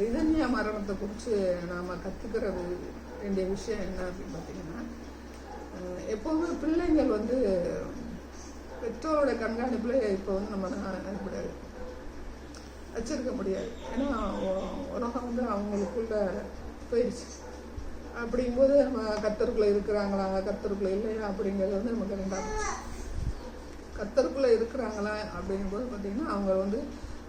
ரிதன்யா மரணத்தை குறித்து நாம் கற்றுக்கிறது வேண்டிய விஷயம் என்ன அப்படின்னு பார்த்தீங்கன்னா எப்போவுமே பிள்ளைங்கள் வந்து பெற்றோரோட கண்காணிப்பில் இப்போ வந்து நம்ம முடியாது வச்சிருக்க முடியாது. ஏன்னா உலகம் வந்து அவங்களுக்குள்ள போயிடுச்சு அப்படிங்கும்போது நம்ம கத்தருக்குள்ளே இருக்கிறாங்களா? கத்தருக்குள்ளே இல்லையா? அப்படிங்கிறது வந்து நமக்கு ரெண்டாவது. கத்தருக்குள்ளே இருக்கிறாங்களா? அப்படிங்கும்போது பார்த்திங்கன்னா அவங்க வந்து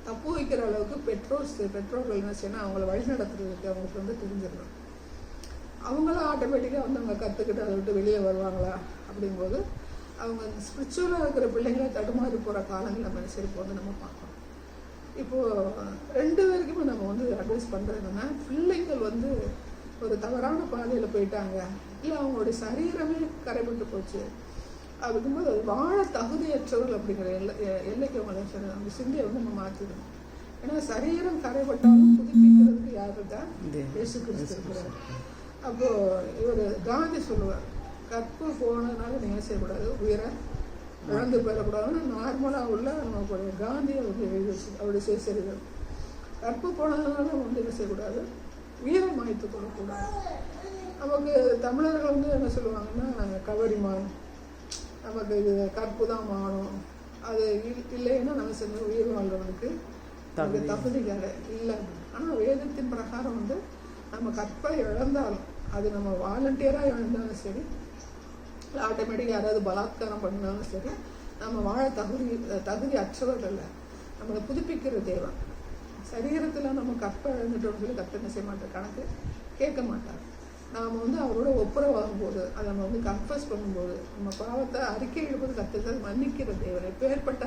தப்பு வைக்கிற அளவுக்கு பெற்றோர்ஸ் பெற்றோர்கள் என்ன செய்யணும்? அவங்கள வழிநடத்துறதுக்கு அவங்களுக்கு வந்து தெரிஞ்சிடணும். அவங்களும் ஆட்டோமேட்டிக்காக வந்து அவங்க கற்றுக்கிட்டு அதை விட்டு வெளியே வருவாங்களா? அப்படிங்கும்போது அவங்க ஸ்பிரிச்சுவலாக இருக்கிற பிள்ளைங்களை தடுமாறி போகிற காலங்கள் நம்ம சரி இப்போ வந்து நம்ம பார்க்கணும். இப்போது ரெண்டு பேருக்குமே நம்ம வந்து அட்வைஸ் பண்ணுறது பிள்ளைங்கள் வந்து ஒரு தவறான பாதையில் போயிட்டாங்க. இல்லை அவங்களுடைய சரீரமே கரைபட்டு போச்சு. அப்படிங்கும்போது அது வாழ தகுதியற்றவர்கள் அப்படிங்கிற எல்லை எல்லைக்கு அவங்களை சரி அந்த சிந்தையை வந்து நம்ம மாற்றிடணும் ஏன்னா சரீரம் கரைபட்டாலும் புதுப்பிக்கிறதுக்கு யார் இருக்கா இயேசு கிறிஸ்து இருக்கிறார். அப்போ இவர் காந்தி சொல்லுவார் கற்பு போனதுனால நீங்கள் செய்யக்கூடாது? உயிரை இழந்து பெறக்கூடாதுன்னு நார்மலாக உள்ள நம்மளுடைய காந்தியை வந்து எழுதி வச்சு அவருடைய சுயசரிதம் கற்பு போனதுனால நம்ம வந்து என்ன செய்யக்கூடாது? உயிரை மாய்த்து கொள்ளக்கூடாது. நமக்கு தமிழர்கள் வந்து என்ன சொல்லுவாங்கன்னா கவரிமான் நமக்கு இது கற்பு தான் மாணும் அது இல்- இல்லைன்னா நம்ம செஞ்ச உயிர் வாழ்றவனுக்கு நமக்கு தகுதி. இல்லை. ஆனால் வேதத்தின் பிரகாரம் வந்து நம்ம கற்பை இழந்தாலும் அது நம்ம வாலண்டியராக இழந்தாலும் சரி இல்லை ஆட்டோமேட்டிக்காக யாராவது பலாத்காரம் பண்ணாலும் சரி நம்ம வாழ தகுதி தகுதி அற்றவர்கள் இல்லை. நம்மளை புதுப்பிக்கிற தேவன். சரீரத்தில் நம்ம கற்பை இழந்துட்டோம்னு சொல்லி கற்பனை செய்ய மாட்டோம் கணக்கு கேட்க மாட்டார். நாம் வந்து அவரோட ஒப்புரவாகும் போது அதை நம்ம வந்து கன்ஃபஸ் பண்ணும்போது நம்ம பாவத்தை அறிக்கை எழுப்பது கற்றுக்கிறது மன்னிக்கிற தேவன். எப்பேற்பட்ட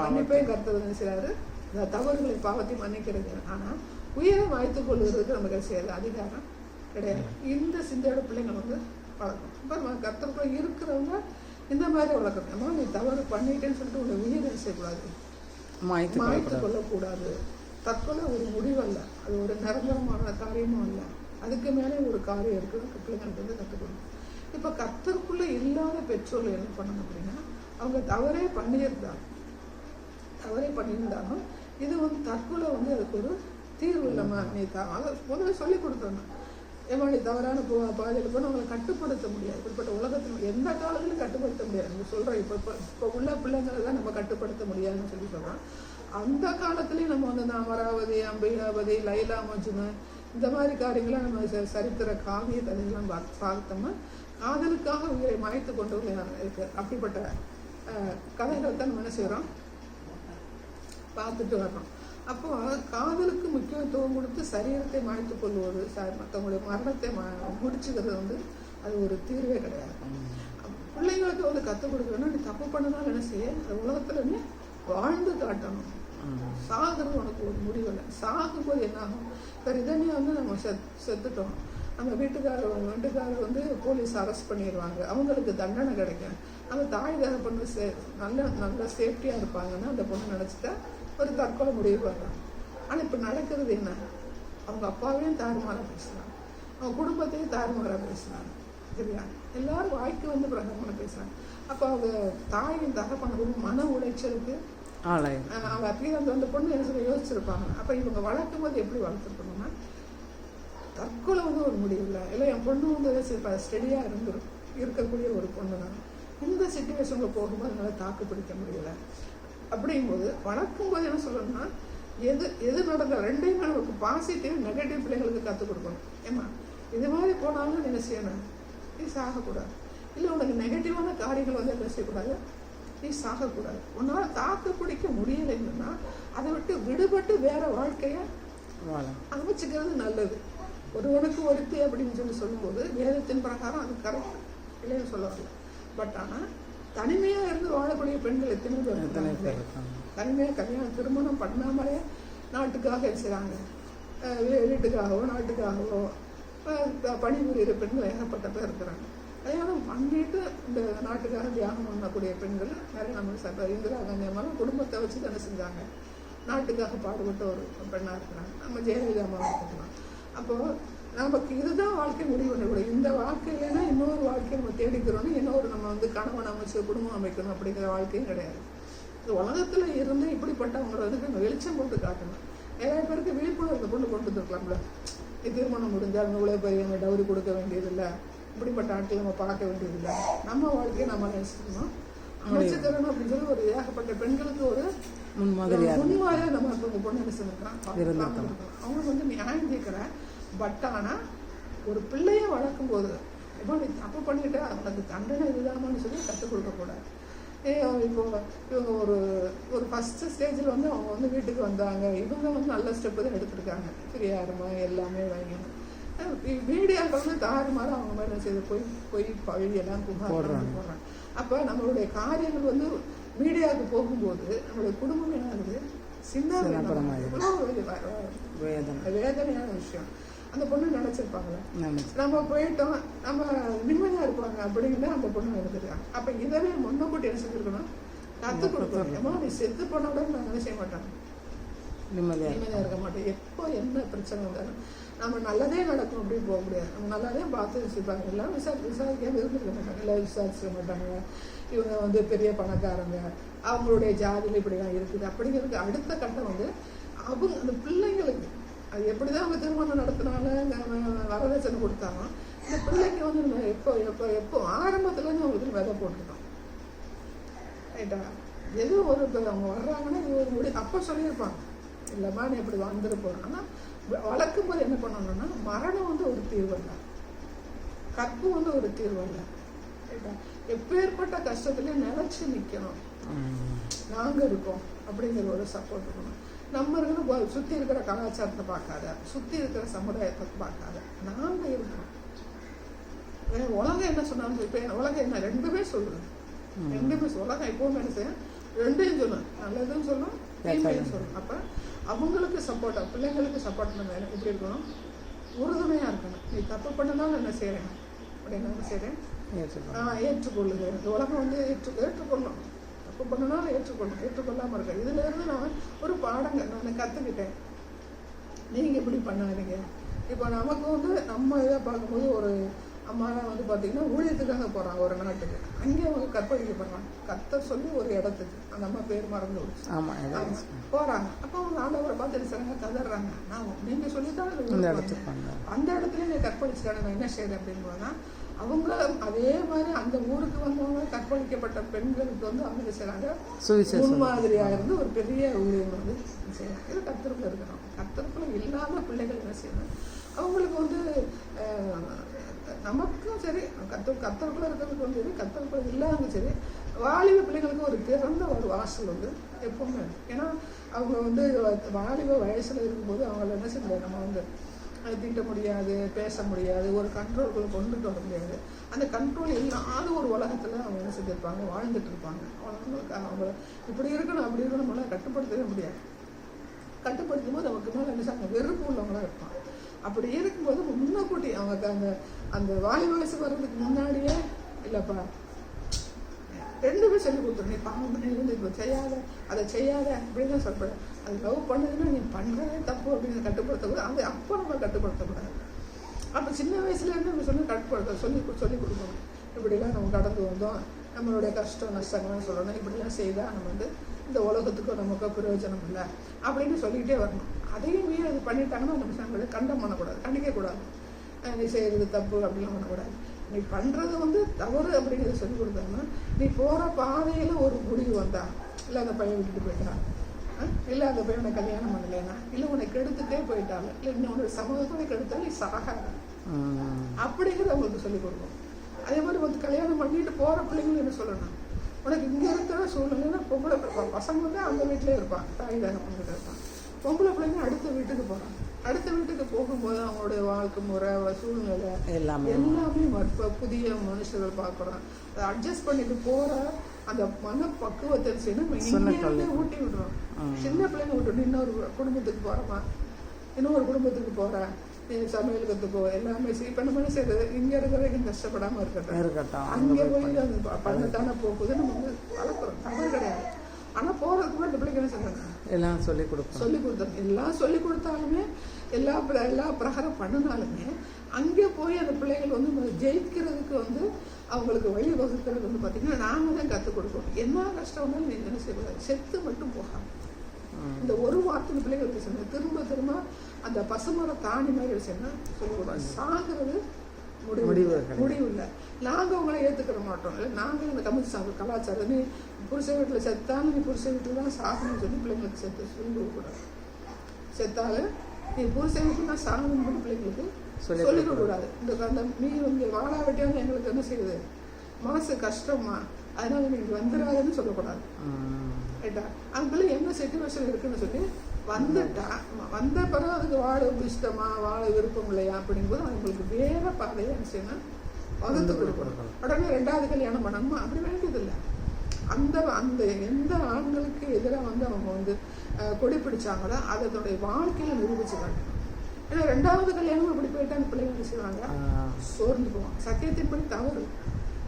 மன்னிப்பையும் செய்கிறாரு இந்த தவறுகளை பாவத்தை மன்னிக்கிறது ஆனால் உயிரை மாய்த்துக் கொள்வதற்கு நமக்கு செய்யறது அதிகாரம் கிடையாது. இந்த சிந்தையோட பிள்ளைங்க வந்து வளர்க்கணும். இப்போ நம்ம கத்தருக்குள்ள இருக்கிறவங்க இந்த மாதிரி வளர்க்கணும். அம்மா நீ தவறு பண்ணிட்டேன்னு சொல்லிட்டு உன்னை உயிரை செய்யக்கூடாது. மாய்த்து கொள்ளக்கூடாது தற்கொலை ஒரு முடிவல்ல. அது ஒரு நிரந்தரமான காரியமும் அல்ல. அதுக்கு மேலே ஒரு காரியம் இருக்குது பிள்ளைங்களுக்கு வந்து கற்றுக்கணும் இப்போ கத்தருக்குள்ளே இல்லாத பெற்றோர்கள் என்ன பண்ணணும் அப்படின்னா அவங்க தவறே பண்ணியிருந்தாங்க தவறே பண்ணியிருந்தாலும் இது வந்து தற்கொலை வந்து அதுக்கு ஒரு தீர்வு இல்லைம்மா நீ த அதை முதல்ல சொல்லி கொடுத்தோம் ஏமா நீ தவறான போ பாதையில் போய் அவங்களை கட்டுப்படுத்த முடியாது. இப்படிப்பட்ட உலகத்தில் எந்த காலத்திலும் கட்டுப்படுத்த முடியாது. நம்ம சொல்கிறோம் இப்போ இப்போ இப்போ உள்ள பிள்ளைங்களை தான் நம்ம கட்டுப்படுத்த முடியாதுன்னு சொல்லி சொல்கிறோம் அந்த காலத்துலேயும் நம்ம வந்து இந்த அமராவதி அம்பிகாவதி லைலா மஜ்னு இந்த மாதிரி காரியங்களை நம்ம சரித்திர காவிய கதைகள்லாம் பார்த்து பார்த்தோம்னா காதலுக்காக உயிரை மாய்த்து கொண்டு இருக்கு. அப்படிப்பட்ட கதைகளை தான் நம்ம என்ன செய்கிறோம் பார்த்துட்டு வர்றோம். அப்போ காதலுக்கு முக்கியத்துவம் கொடுத்து சரீரத்தை மாய்த்து கொள்வது மற்றவங்களுடைய மரணத்தை முடிச்சுக்கிறது வந்து அது ஒரு தீர்வே கிடையாது. பிள்ளைங்களுக்கு வந்து கற்றுக் கொடுக்கணும்னா நீ தப்பு பண்ணனால என்ன செய்ய? அந்த உலகத்துல நீ வாழ்ந்து காட்டணும். சாகுறது உனக்கு ஒரு முடிவில்லை சாகும்போது என்ன ஆகும் ரிதன்யா வந்து நம்ம செத் செத்துட்டோம். நம்ம வீட்டுக்காரர் வீட்டுக்காரர் வந்து போலீஸ் அரெஸ்ட் பண்ணிடுவாங்க அவங்களுக்கு தண்டனை கிடைக்கும். அந்த தாய் தகப்பன்னு சே நல்ல நல்ல சேஃப்டியாக இருப்பாங்கன்னா அந்த பொண்ணு நினச்சிட்டா ஒரு தற்கொலை முடிவு பண்ணுறாங்க ஆனால் இப்போ நடக்கிறது என்ன? அவங்க அப்பாவையும் தாறுமாறாக பேசுகிறாங்க அவங்க குடும்பத்தையும் தாறுமாறாக பேசுகிறாங்க சரியா? எல்லாரும் வாய்க்கு வந்து பிரகமான பேசுகிறாங்க அப்போ அவங்க தாயின் தகப்பனுக்கு மன உளைச்சலுக்கு அவங்க அப்படியே அந்த அந்த பொண்ணு என்ன சொல்லி யோசிச்சிருப்பாங்க? அப்போ இவங்க வளர்க்கும் போது எப்படி வளர்த்துருக்கணும்னா தற்கொலை வந்து ஒரு முடிவில் இல்லை என் பொண்ணு வந்து ஸ்டெடியாக இருந்து இருக்கக்கூடிய ஒரு பொண்ணு தான். இந்த சுச்சுவேஷனில் போகும்போது என்னால் தாக்கு பிடிக்க முடியல. அப்படிங்கும்போது வளர்க்கும் போது என்ன சொல்லணும்னா எது எது நடந்த ரெண்டையுமே நமக்கு பாசிட்டிவ் நெகட்டிவ் பிள்ளைங்களுக்கு கற்றுக் கொடுக்கணும். ஏமா இது மாதிரி போனாலும் நீ என்ன செய்யணும். நீ சாகக்கூடாது. இல்லை உனக்கு நெகட்டிவான காரியங்கள் வந்து என்ன செய்யக்கூடாது? நீ சாகக்கூடாது. உன்னால் தாக்கு பிடிக்க முடியலைன்னா அதை விட்டு விடுபட்டு வேற வாழ்க்கையை அமைச்சுக்கிறது நல்லது. ஒருவனுக்கு ஒருத்தி அப்படின்னு சொல்லி சொல்லும்போது வேதத்தின் பிரகாரம் அது கரெக்ட் இல்லைன்னு சொல்ல வரல பட் ஆனால் தனிமையாக இருந்து வாழக்கூடிய பெண்கள் எத்தனை பேர் தனிமையாக கல்யாணம் திருமணம் பண்ணாமலே நாட்டுக்காக செய்கிறாங்க வீட்டுக்காகவோ நாட்டுக்காகவோ பணிபுரிகிற பெண்கள் ஏகப்பட்ட பேர் இருக்கிறாங்க. கல்யாணம் பண்ணிட்டு இந்த நாட்டுக்காக தியாகம் பண்ணக்கூடிய பெண்கள் நிறைய நம்ம இந்திரா காந்தி அம்மாவும் குடும்பத்தை வச்சு தானே செஞ்சாங்க. நாட்டுக்காக பாடுபட்ட ஒரு பெண்ணாக இருக்கிறாங்க. நம்ம ஜெயலலிதா அம்மா இருக்கலாம் அப்போது நமக்கு இதுதான் வாழ்க்கை முடிவு. பண்ணக்கூடாது இந்த வாழ்க்கையிலனா இன்னொரு வாழ்க்கையை நம்ம தேடிக்கிறோம்னு இன்னொரு நம்ம வந்து கணவன் அமைச்சு குடும்பம் அமைக்கணும் அப்படிங்கிற வாழ்க்கையும் கிடையாது. இந்த உலகத்தில் இருந்து இப்படிப்பட்டவங்களை வந்து நம்ம வெளிச்சம் போட்டு காட்டணும். நிறைய பேருக்கு விழிப்புணர்வு கொண்டு கொண்டு வந்துருக்கலாம்ல. இது திருமணம் முடிஞ்சா இவ்வளோ பெரிய டவுரி கொடுக்க வேண்டியதில்லை. இப்படிப்பட்ட ஆட்களை நம்ம பார்க்க வேண்டியதில்லை. நம்ம வாழ்க்கையை நம்ம நினைச்சிக்கணும். அப்படின்னு சொல்லி ஒரு ஏகப்பட்ட பெண்களுக்கு ஒரு முன்மாதிரியா முன்மாதிரியா நம்ம இப்போ உங்க பொண்ணு என்ன செஞ்சிருக்கான் இருந்திருக்கலாம். அவங்க வந்து நியாயம் கேட்குறேன். பட் ஆனா ஒரு பிள்ளைய வளர்க்கும் போது இப்போ நீ தப்பு பண்ணிட்டு அவனுக்கு தண்டனை இதுதாமான்னு சொல்லி கற்றுக் கொடுக்கக்கூடாது ஏ இப்போ இவங்க ஒரு ஒரு ஃபஸ்ட்டு ஸ்டேஜில் வந்து அவங்க வந்து வீட்டுக்கு வந்தாங்க. இவங்க வந்து நல்ல ஸ்டெப்பு தான் எடுத்திருக்காங்க. ஃப்ரீயாருமா எல்லாமே வாங்கினோம் மீடியாக்கள் வந்து தாறுமாறு அவங்க மேலே செய்து போய் போய் பழியெல்லாம் புகார் போடுறாங்க. அப்போ நம்மளுடைய காரியங்கள் வந்து மீடியாவுக்கு போகும்போது நம்மளுடைய குடும்பம் என்ன ஆகுது சின்ன வேதனையான விஷயம். அந்த பொண்ணு நினைச்சிருப்பாங்களே நினைச்சு நம்ம போயிட்டோம் நம்ம நிம்மதியா இருப்பாங்க அப்படின்னு அந்த பொண்ணு நினைச்சிருக்காங்க அப்ப இதவே முன்னக்கூட்டி என்ன செஞ்சிருக்கணும்? கத்து கொடுக்கணும். நீ செத்து போனோட நான் என்ன செய்ய மாட்டாங்க நிம்மதியா நிம்மதியா இருக்க மாட்டேன். எப்போ என்ன பிரச்சனை வந்தாலும். நம்ம நல்லதே நடக்கும் அப்படின்னு போக முடியாது. நம்ம நல்லதே பார்த்து வச்சுருப்பாங்க எல்லாம் விசா விசாரிக்க இருந்திருக்க மாட்டாங்க எல்லாம் விசாரிச்சிக்க மாட்டாங்க. இவங்க வந்து பெரிய பணக்காரங்க. அவங்களுடைய ஜாதியில் இப்படிலாம் இருக்குது. அப்படிங்கிறதுக்கு அடுத்த கட்டம் வந்து அவங்க அந்த பிள்ளைங்களுக்கு. அது எப்படிதான் அவங்க திருமணம் நடத்தினால வரதட்சணை கொடுத்தாங்க இந்த பிள்ளைக்கு வந்து நம்ம எப்போ எப்போ எப்போ ஆரம்பத்துலேருந்து அவங்களுக்கு விதை போட்டுருக்கோம் ரைட்டா? எதுவும் ஒரு அவங்க வர்றாங்கன்னா இது ஒரு முடி அப்போ சொல்லியிருப்பாங்க. இல்லைம்மா நீ இப்படி வந்துட போகிறோம் ஆனால் வளர்க்கும் போது என்ன பண்ணணும்னா மரணம் வந்து ஒரு தீர்வு இல்லை கற்பு வந்து ஒரு தீர்வு இல்லை ரைட்டா எப்பேற்பட்ட கஷ்டத்துலேயும் நிலச்சி நிற்கணும் ம். நாங்கள் இருக்கோம் அப்படிங்கிற ஒரு சப்போர்ட் இருக்கணும். நம்ம இருக்கிற சுத்தி இருக்கிற கலாச்சாரத்தை பார்க்காத. சுத்தி இருக்கிற சமுதாயத்தை பார்க்காத. நாங்க இருக்கிறோம் உலகம் என்ன சொன்னாலும் இப்போ உலகம் என்ன? ரெண்டுமே சொல்லுது. ரெண்டுமே. உலகம் எப்பவுமே என்ன செய்யும்? ரெண்டையும் சொல்லும் நல்லதும் சொல்லும் தீமையும் சொல்லும். அப்ப அவங்களுக்கு சப்போர்ட்டா பிள்ளைங்களுக்கு சப்போர்ட் நம்ம என்ன- எப்படி இருக்கணும்? உறுதுணையா இருக்கணும். நீ தப்பு பண்ணனாலும் என்ன செய்யறேன்? அப்படின்னு என்ன. ஆஹ் ஏற்றுக்கொள்ளுது இந்த உலகம் வந்து ஏற்று ஏற்றுக்கொள்ளும் தப்பு பண்ணனாலும் ஏற்றுக்கொள்ளும் ஏற்றுக்கொள்ளாம இருக்க இதுல இருந்து நான் ஒரு பாடங்க நான் கத்துக்கிட்டேன். நீங்க இப்படி பண்ணாதீங்க. இப்போ நமக்கு வந்து நம்ம இதை பார்க்கும்போது ஒரு அம்மாலாம் வந்து பார்த்தீங்கன்னா ஊழியத்துக்காக போறாங்க ஒரு நாட்டுக்கு. அங்கே அவங்க கற்பழிக்கப்படுறாங்க கத்த சொல்லி ஒரு இடத்துக்கு. அந்த அம்மா பேர் மறந்து. போறாங்க. அப்போ அவங்க ஆண்டவரை பார்த்து என்ன செய்றாங்க? கதறாங்க. நான் நீங்க சொல்லித்தான். அந்த இடத்துல நீ கற்பழிச்சிட்டாங்க. நான் என்ன செய்யறேன் அப்படின்னு போனா அவங்க அதே மாதிரி அந்த ஊருக்கு வந்தவங்க கற்பழிக்கப்பட்ட பெண்களுக்கு வந்து அவங்க என்ன செய்றாங்க? சுவிசேஷம் முன்மாதிரியா இருந்து ஒரு பெரிய ஊழியம் வந்து செய்யறாங்க இது கத்திரக்குள்ள இருக்கணும் கத்திரக்குள்ள இல்லாத பிள்ளைகள் என்ன செய்யணும் அவங்களுக்கு வந்து நமக்கும் சரி கத்த கத்தருக்குள்ள இருக்கிறதுக்கும் சரி கத்தருக்குள்ள இல்லாத சரி வாலிப பிள்ளைகளுக்கும் ஒரு திறந்த ஒரு வாசல் வந்து எப்பவுமே ஏன்னா அவங்க வந்து வாலிப வயசுல இருக்கும்போது அவங்கள என்ன செய்ய முடியாது? நம்ம வந்து திட்ட தீட்ட முடியாது பேச முடியாது ஒரு கண்ட்ரோலுக்குள்ள கொண்டுட்டு வர முடியாது. அந்த கண்ட்ரோல் இல்லாத ஒரு உலகத்தில் அவங்க என்ன செஞ்சுருப்பாங்க? வாழ்ந்துட்டு இருப்பாங்க. அவங்களுக்கு அவங்கள இப்படி இருக்கணும் அப்படி இருக்கணும் நம்மளால் கட்டுப்படுத்தவே முடியாது. கட்டுப்படுத்தும் போது நமக்கு மேலே என்ன செய்வாங்க? வெறுப்பு உள்ளவங்களாக இருப்பாங்க. அப்படி இருக்கும்போது முன்னக்கூட்டி அவங்க அந்த அந்த வாய் வயசு வர்றதுக்கு முன்னாடியே இல்லைப்பா. ரெண்டுமே சொல்லி கொடுத்துரு நீ பாவம் பண்ணி இருந்து இப்போ செய்யாத அதை செய்யாத அப்படின்னு தான் சொல்கிறேன் அது லவ் பண்ணதுன்னா நீ பண்ணுறதே தப்பு அப்படின்னு கட்டுப்படுத்தக்கூடாது. அது அப்போ நம்ம கட்டுப்படுத்தக்கூடாது. அப்போ சின்ன வயசுலேருந்து நம்ம சொல்லி கட்டுப்படுத்த சொல்லி சொல்லி கொடுக்கணும். இப்படிலாம் நம்ம கடந்து வந்தோம். நம்மளுடைய கஷ்டம் நஷ்டங்கள்லாம் சொல்லணும். இப்படிலாம் செய்தால் நம்ம வந்து இந்த உலகத்துக்கும் நமக்கு பிரயோஜனம் இல்லை அப்படின்னு சொல்லிக்கிட்டே வரணும். அதையும் மீறி அது பண்ணிட்டாங்கன்னா நம்ம சங்கடம் கண்டம் பண்ணக்கூடாது கண்டிக்கக்கூடாது. நீ செய்கிறது தப்பு அப்படிலாம் பண்ணக்கூடாது நீ பண்ணுறது வந்து தவறு அப்படிங்கிறத சொல்லி கொடுத்தாங்கன்னா நீ போகிற பாதையில் ஒரு முடிவு வந்தா இல்லை அந்த பையன் விட்டுட்டு போயிட்டான் இல்லை அந்த பையனை கல்யாணம் பண்ணலைன்னா இல்லை உன்னை கெடுத்துட்டே போயிட்டாங்க இல்லை இன்னொரு சமூகத்தை கெடுத்தா நீ சாகாத. அப்படிங்கிறத அவங்களுக்கு சொல்லிக் கொடுக்கணும். அதே மாதிரி வந்து கல்யாணம் பண்ணிட்டு போகிற பிள்ளைங்களும் என்ன சொல்லணும்? உனக்கு இங்கே இருக்கிற சூழ்நிலைன்னா பொம்பளை ப- பசங்க வந்து அந்த வீட்டிலே இருப்பாங்க தாய் பண்ணிட்டு இருப்பாங்க பொம்பளை பிள்ளைங்க அடுத்த வீட்டுக்கு போகிறாங்க அடுத்த வீட்டுக்கு போகும்போது அவங்களுடைய வாழ்க்கை முறை சூழ்நிலை எல்லாமே. எல்லாமே புதிய மனுஷர்கள் பார்க்குறோம் அதை அட்ஜஸ்ட் பண்ணிட்டு போற அந்த மன பக்குவத்தை சொன்ன ஊட்டி விடுறோம். சின்ன பிள்ளைங்க விட்டு இன்னொரு குடும்பத்துக்கு போறோமா இன்னொரு குடும்பத்துக்கு போற? நீ சமையல் கற்றுக்கோ எல்லாமே சரி இப்போ நம்ம செய்யறது? இங்க இருக்கிற வரைக்கும் கஷ்டப்படாம இருக்கட்டும். இருக்கட்டும். அங்க போய் ப- பண்ணத்தானே போகுது நம்ம வந்து வளர்க்குறோம். தவறு கிடையாது. ஆனா போறதுக்கு முன்னாடி இந்த பிள்ளைங்க என்ன செய்யறாங்க எல்லாம் சொல்லி கொடுப்போம். சொல்லி கொடுத்தோம். எல்லாம் சொல்லி கொடுத்தாலுமே எல்லா எல்லா பிரகாரம் பண்ணினாலுமே அங்கே போய் அந்த பிள்ளைகள் வந்து ஜெயிக்கிறதுக்கு வந்து அவங்களுக்கு வழி வகுக்கிறது வந்து பார்த்தீங்கன்னா நாம தான் கற்றுக் கொடுக்கணும். என்ன கஷ்டம் வந்தாலும் நீ என்ன செய்யக்கூடாது. செத்து மட்டும் போகாம. இந்த ஒரு வார்த்தை பிள்ளைகளுக்கு சொன்ன திரும்ப திரும்ப அந்த பசுமர தாணி மாதிரி சொன்னா சொல்லக்கூடாது சாகிறது முடிவு முடிவு இல்லை. கிடையாது. முடிவு இல்லை நாங்கள் உங்களை ஏற்றுக்கிற மாட்டோம். இல்லை நாங்கள் இந்த தமிழ் சாப்பிட கலாச்சாரம். நீ புருஷ வீட்டில் செத்தாலும் நீ புருஷ வீட்டில் தான் சாகணும்னு சொல்லி பிள்ளைங்களுக்கு செத்து சொல்லக்கூடாது செத்தாலும் நீ புருஷ வீட்டில் தான் சாகணும்னு பிள்ளைங்களுக்கு சொல்லிக் சொல்லிக்க கூடாது இந்த அந்த நீ இங்கே வாழா வெட்டியாந்து எங்களுக்கு என்ன செய்யுது? மனசு கஷ்டமா? அதனால நீ இங்க வந்துடாதுன்னு சொல்லக்கூடாது. ரைட்டா? அந்த பிள்ளை என்ன சுச்சுவேஷன் இருக்குன்னு சொல்லி வந்துட்டா வந்த பிறகு அதுக்கு வாழ இஷ்டமா வாழ விருப்பம் இல்லையா அப்படிங்கும்போது அவங்களுக்கு வேற பாதையை என்ன வகுத்து கொடுக்கணும். உடனே ரெண்டாவது கல்யாணம் பண்ணணுமா? அப்படி வேண்டியதில்லை. அந்த அந்த எந்த ஆண்களுக்கு எதிராக வந்து அவங்க வந்து கொடி பிடிச்சாங்களோ அதை தன்னுடைய வாழ்க்கையில நிரூபிச்சு காட்டணும். ஏன்னா ரெண்டாவது கல்யாணம் அப்படி போயிட்டா அந்த பிள்ளைங்க செய்வாங்க. சோர்ந்து போவான் சத்தியத்தின்படி தவறு.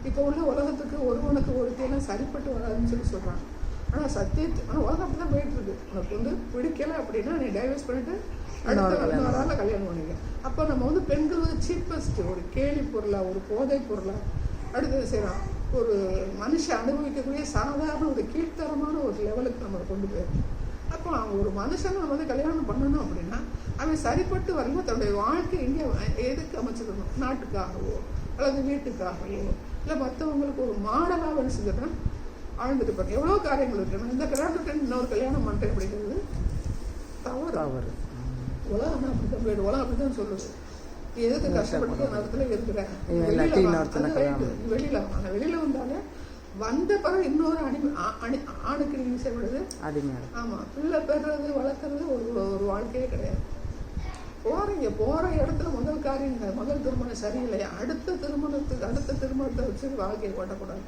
இப்போ உள்ள உலகத்துக்கு ஒருவனுக்கு ஒருத்தையெல்லாம் சரிப்பட்டு வராதுன்னு சொல்லி சொல்றாங்க. ஆனா சத்தியத்து ஆனா உலகம் அப்படிதான் போயிட்டு இருக்கு உனக்கு வந்து பிடிக்கல அப்படின்னா நீ டைவர்ஸ் பண்ணிட்டு அடுத்த கல்யாணம். பண்ணிக்க. அப்போ நம்ம வந்து பெண்கள் வந்து சீப்பஸ்ட் ஒரு கேலி பொருளா ஒரு போதை பொருளா. அடுத்தது செய்யலாம் ஒரு மனுஷன் அனுபவிக்கக்கூடிய சாதாரண ஒரு கீழ்த்தரமான ஒரு லெவலுக்கு நம்மளை கொண்டு போயிடும் அப்போ அவன் ஒரு மனுஷனை நம்ம வந்து கல்யாணம் பண்ணணும் அப்படின்னா அவன் சரிப்பட்டு வரல தன்னுடைய வாழ்க்கை எங்கே எதுக்கு அமைச்சிடணும் நாட்டுக்காகவோ அல்லது வீட்டுக்காகவோ இல்லை மற்றவங்களுக்கு ஒரு மாடலாக செஞ்சிடணும் வாழ்ந்துட்டு இருப்பாங்க எவ்வளோ காரியங்கள் இருக்கு. இந்த கல்யாணத்துக்கு இன்னொரு கல்யாணம் பண்ணுறேன் அப்படிங்கிறது தவறு. ம். உலகம் அப்படிதான் போயிடும் உலகம் அப்படிதான் சொல்லுது. நீ எதுக்கு கஷ்டப்பட்டு அந்த இடத்துல இருக்கிற? நீ வெளியில. நீ வெளியில. வந்தாலே வந்த பிறகு இன்னொரு அணி அணி ஆணுக்கு நீங்க செய்வது. ஆமா. பிள்ளை பெறுறது வளர்க்கறது ஒரு ஒரு வாழ்க்கையே கிடையாது. போறீங்க. போற இடத்துல முதல் காரியங்க முதல் திருமணம் சரியில்லையா? அடுத்த திருமணத்துக்கு அடுத்த திருமணத்தை வச்சு வாழ்க்கையை ஓட்டக்கூடாது.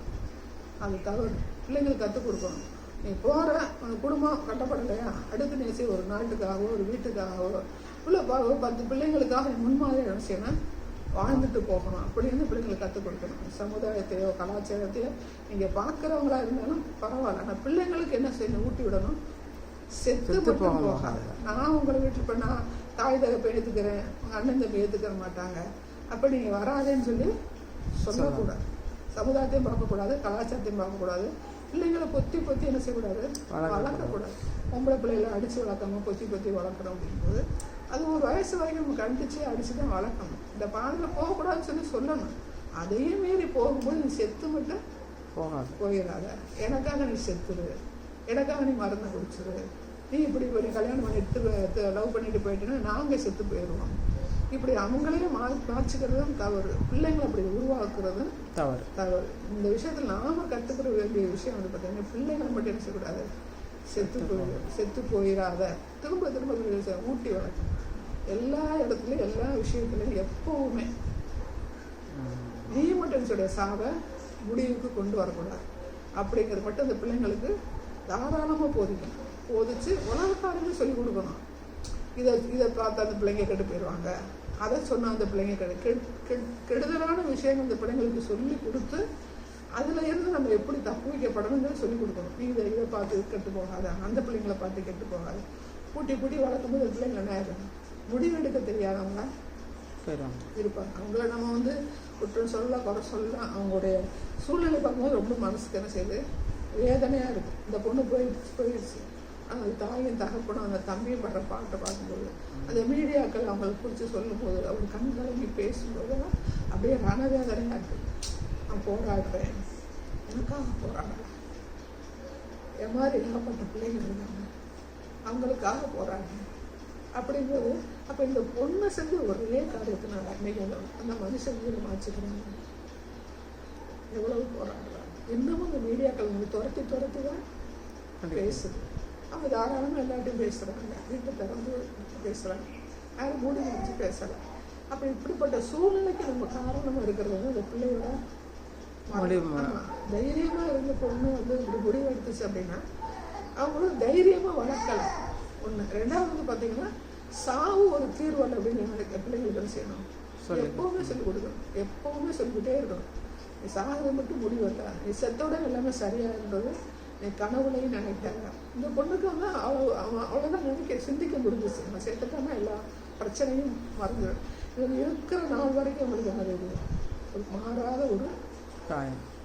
அது தவறு. பிள்ளைங்களுக்கு கற்றுக் கொடுக்கணும். நீ போற உனக்கு குடும்பம் கட்டப்படலையா? அடுத்து நீ செய்ய ஒரு நாட்டுக்காகவோ ஒரு வீட்டுக்காகவோ இல்லை பத்து பிள்ளைங்களுக்காக முன்மாதிரி என்ன செய்யணும் வாழ்ந்துட்டு போகணும். அப்படின்னு பிள்ளைங்களுக்கு கற்றுக் கொடுக்கணும். சமுதாயத்தையோ கலாச்சாரத்தையோ நீங்கள் பார்க்குறவங்களா இருந்தாலும் பரவாயில்ல. ஆனால் பிள்ளைங்களுக்கு என்ன செய்யணும்? ஊட்டி விடணும். செத்து மட்டும் போக போகாது. நான் உங்களை வீட்டில் இப்போ நான் தாய் தகப்பை ஏற்றுக்கிறேன் உங்கள் அண்ணன் தம்பி ஏற்றுக்கிற மாட்டாங்க. அப்போ நீங்கள் வராதேன்னு சொல்லி சொல்லக்கூடாது. சமுதாயத்தையும் பார்க்கக்கூடாது கலாச்சாரத்தையும் பார்க்கக்கூடாது பிள்ளைங்களை பொத்தி பொத்தி என்ன செய்யக்கூடாது? வளர்க்கக்கூடாது. பொம்பளை பிள்ளைகளை அடித்து வளர்க்காம பொத்தி பொத்தி வளர்க்குறோம் அப்படிங்கும்போது அது ஒரு வயசு வரைக்கும் நம்ம கண்டிச்சு அடிச்சு தான் வளர்க்கணும். இந்த பாதையில் போகக்கூடாதுன்னு சொல்லி சொல்லணும். அதையும் மீறி போகும்போது நீ செத்து மட்டும் போகாது. போயிடாத. எனக்காக நீ செத்துரு. எனக்காக நீ மருந்து குடிச்சிரு. நீ இப்படி இப்படி கல்யாணம் பண்ணிட்டு லவ் பண்ணிட்டு போயிட்டேன்னா நாங்கள் செத்து போயிடுவோம் இப்படி அவங்களையும் மா மாற்றிக்கிறதும் தவறு. பிள்ளைங்களை அப்படி உருவாக்குறதும் தவறு. தவறு. இந்த விஷயத்தில் நாம கற்றுக்கிற வேண்டிய விஷயம் வந்து பார்த்தீங்கன்னா பிள்ளைங்களை மட்டும் என்ன செய்யக்கூடாது? செத்து போய் செத்து போயிடாத திரும்ப திரும்ப ஊட்டி வளர்க்கணும். எல்லா இடத்துலையும் எல்லா விஷயத்துலையும் எப்பவுமே. நீ மட்டும் சொல்ல சாவை முடிவுக்கு கொண்டு வரக்கூடாது. அப்படிங்கிறது மட்டும் அந்த பிள்ளைங்களுக்கு தாராளமாக போதிக்கணும். போதிச்சு உலகக்காரங்க சொல்லிக் கொடுக்கணும். இதை இதை பார்த்து அந்த பிள்ளைங்க கெட்டு போயிடுவாங்க அதை சொன்னால் அந்த பிள்ளைங்க கெடு கெட் கெட் கெடுதலான விஷயங்கள் அந்த பிள்ளைங்களுக்கு சொல்லி கொடுத்து அதுல இருந்து நம்ம எப்படி தப்பு வைக்கப்படணுங்கிறத சொல்லி கொடுக்கணும். நீ இதை இதை பார்த்து கெட்டு போகாத. அந்த பிள்ளைங்களை பார்த்து கெட்டு போகாத. கூட்டி கூட்டி வளர்க்கும்போது அந்த பிள்ளைங்களை ஆயிடும்? முடிவெடுக்க தெரியாதவங்க இருப்பாங்க. அவங்கள நம்ம வந்து குற்றம் சொல்ல குறை சொல்ல அவங்களுடைய சூழ்நிலை பார்க்கும்போது ரொம்ப மனசுக்கு என்ன செய்யுது? வேதனையாக இருக்கும் இந்த பொண்ணு போயிடுச்சு போயிடுச்சு. அந்த தாயும் தகப்பனும் அந்த தம்பியும் படுற பாட்டை பார்க்கும்போது அந்த மீடியாக்கள் அவங்களுக்கு குறித்து சொல்லும்போது அவங்க கண் கலங்கி பேசும்போது அப்படியே ரணவேதனையாக இருக்கு நான் போராடுறேன். எனக்காக போராடுறேன் என் மாதிரி ஏகப்பட்ட பிள்ளைங்க இருக்காங்க அவங்களுக்காக போராடுறேன் அப்படிங்கும்போது அப்போ இந்த பொண்ணை செஞ்சு ஒரே காரியத்தினால இன்னைக்கு அந்த அந்த மனுஷன் மாச்சுக்கிறாங்க எவ்வளவு போராடுறாங்க. இன்னமும் இந்த மீடியாக்கள் வந்து துரத்தி துரத்தி தான் பேசுது. அவங்க தாராளமாக எல்லாத்தையும் பேசுகிறாங்க வீட்டை திறந்து பேசுகிறாங்க யாரும் மூடி முடிச்சு பேசலை அப்போ இப்படிப்பட்ட சூழ்நிலைக்கு நம்ம காரணமாக இருக்கிறது வந்து அந்த பிள்ளையோட முடிவு. ஆமா. தைரியமா இருந்த பொண்ணு வந்து இப்படி முடிவு எடுத்துச்சு அப்படின்னா அவங்களும் தைரியமா வளர்க்கல ஒண்ணு ரெண்டாவது வந்து பாத்தீங்கன்னா சாவு ஒரு தீர்வு அல்ல அப்படின்னு பிள்ளைங்களுக்கு செய்யணும் எப்பவுமே சொல்லிக் கொடுக்கணும் எப்பவுமே சொல்லிக்கிட்டே இருக்கணும் நீ சாகிறது மட்டும் முடிவல்ல நீ செத்தோட எல்லாமே சரியா நீ கனவுலையும் நினைக்காங்க இந்த பொண்ணுக்கு வந்து அவ அவ- அவ்வளவுதான் நினைக்க சிந்திக்க முடிஞ்சிச்சு. நான் செத்துட்டேன்னா எல்லா பிரச்சனையும் மறந்துடும். இவங்க இருக்கிற நாள் வரைக்கும் அவங்களுக்கு அது ஒரு மாறாத ஒரு காயம்.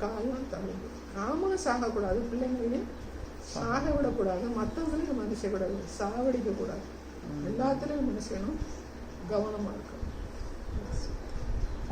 காயம் தழும்பு நாமளும் சாகக்கூடாது. பிள்ளைங்களையும் சாக விடக்கூடாது. மற்றவங்களையும் நம்ம என்ன செய்யக்கூடாது சாவடிக்க கூடாது எல்லாத்துலேயும் செய்யணும் கவனமாக இருக்கணும்.